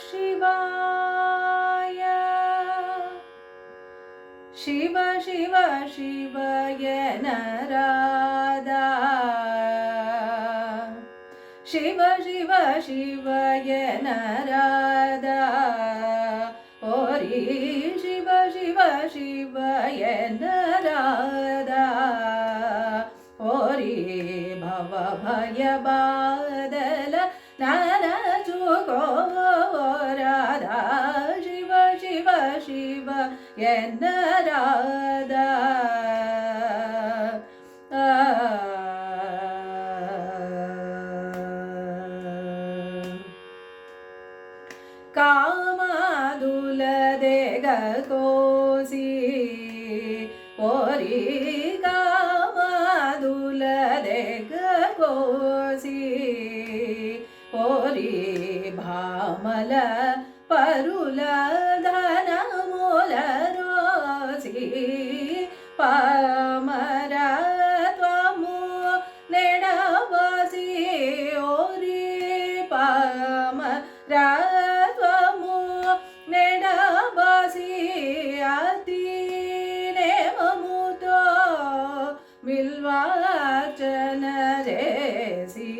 शिवाय शिव शिव शिवय नराधा शिव शिव शिवय नराधा ओरि शिव शिव शिवय नराधा ओरि भव भय बादल नाना चुको എന്ന രാധ കാമതുലദേക കോസി ഓരി കാമതുലദേക കോസി ഓരി ഭാമല പരുലധാ. പാമരാത്വമു നെടബസിയതീനേമമുതോ വിൽവാചനരേസി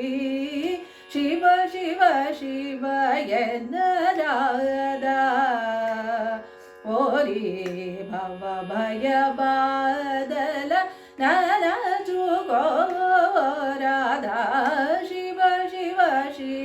ശിവ ശിവ ശിവ എന്നരാധ ഓരി ഭവഭയബാദല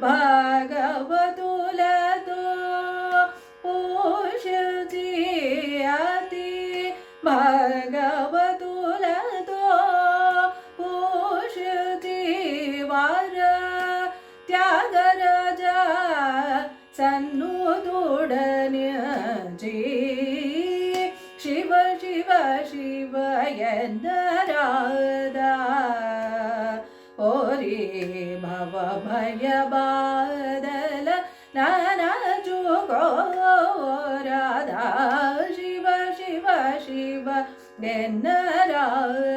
भागवतुला तो पोषती आती। भागवतुला तो पोषती वार। त्या गरजा सन्नु तोडण्याची शिव शिव शिव यंदा ಓರಿ ಭವ ಭಯ ಬಾದಲ ನನ ಚುಗೋ ರಾಧಾ ಶಿವ ಶಿವ ಶಿವ ಎನ್ನ ರಾಧಾ